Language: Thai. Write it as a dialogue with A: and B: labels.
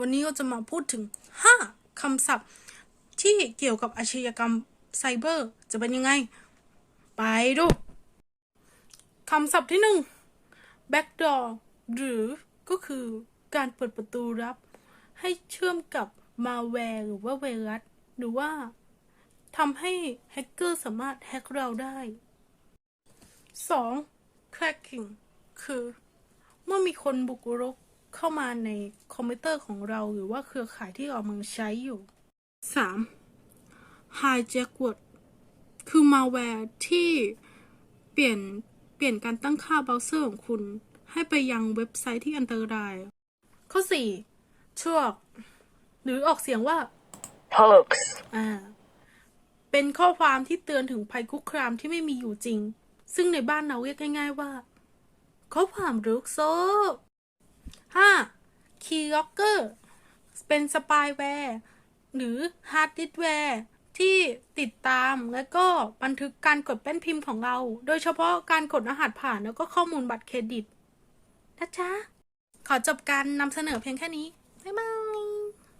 A: วันนี้เราจะมาพูดถึง 5คำศัพท์ ที่เกี่ยวกับอาชญากรรมไซเบอร์ จะเป็นยังไง ไปดูคำศัพท์ที่หนึ่ง backdoor หรือก็คือการเปิดประตูรับ ให้เชื่อมกับ malware หรือว่าไวรัส หรือว่าทำให้แฮกเกอร์สามารถแฮกเราได้ 2. cracking คือ เมื่อมีคนบุกรุก เข้ามาในคอมพิวเตอร์ของเราหรือว่าเครือข่ายที่เรากำลังใช้อยู่ 3. hijacked คือ malware ที่เปลี่ยนเปลี่ยนการตั้งค่าเบราว์เซอร์ของคุณ ให้ไปยังเว็บไซต์ที่อันตราย ข้อ 4. ช่วกหรือออกเสียงว่า
B: hoax,
A: อ่าเป็นข้อความที่เตือนถึงภัยคุกคามที่ไม่มีอยู่จริง ซึ่งในบ้านเราเรียกง่าย ๆว่าข้อความรุกโซ 5. Keylogger เป็นสปายแวร์หรือฮาร์ดดิสแวร์ที่ติดตามและก็บันทึกการกดแป้นพิมพ์ของเรา โดยเฉพาะการกดรหัสผ่านแล้วก็ข้อมูลบัตรเครดิตนะจ๊ะ ขอจบการนำเสนอเพียงแค่นี้ บ๊ายบาย